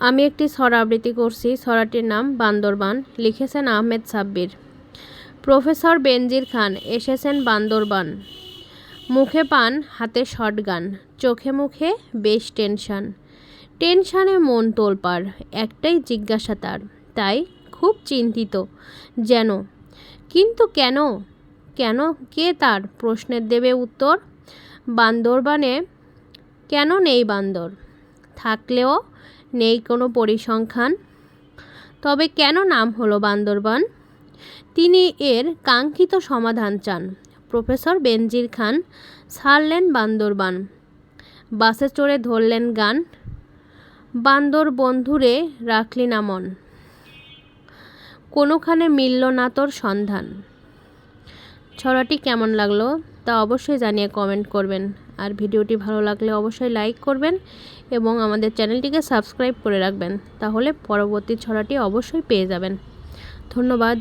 আমি একটি ছড়া আবৃত্তি করছি ছড়াটির নাম বান্দরবান, লিখেছেন আহমেদ সাব্বির। প্রফেসর বেনজির খান, এসেছেন বান্দরবান। মুখে পান, হাতে শটগান, চোখে মুখে বেশ টেনশান। টেনশানে মন তোলপার একটাই জিজ্ঞাসা তার, তাই খুব চিন্তিত, যেন, কিন্তু কেন কেন, কে তার? প্রশ্নের দেবে উত্তর, বান্দরবানে কেন নেই বান্দর? থাকলেও নেই কোনো পরিসংখ্যান। তবে কেন নাম হলো বান্দরবান? তিনি এর কাঙ্ক্ষিত সমাধান চান। প্রফেসর বেনজির খান, ছাড়লেন বান্দরবান। বাসে চড়ে ধরলেন গান। বান্দর বন্ধুরে রাখলি না মন। কোনোখানে মিলল না তোর সন্ধান। ছড়াটি কেমন লাগল তা অবশ্যই জানিয়ে কমেন্ট করবেন। আর ভিডিওটি ভালো লাগলে অবশ্যই লাইক করবেন এবং আমাদের চ্যানেলটিকে সাবস্ক্রাইব করে রাখবেন, তাহলে পরবর্তী ছড়াটি অবশ্যই পেয়ে যাবেন। ধন্যবাদ।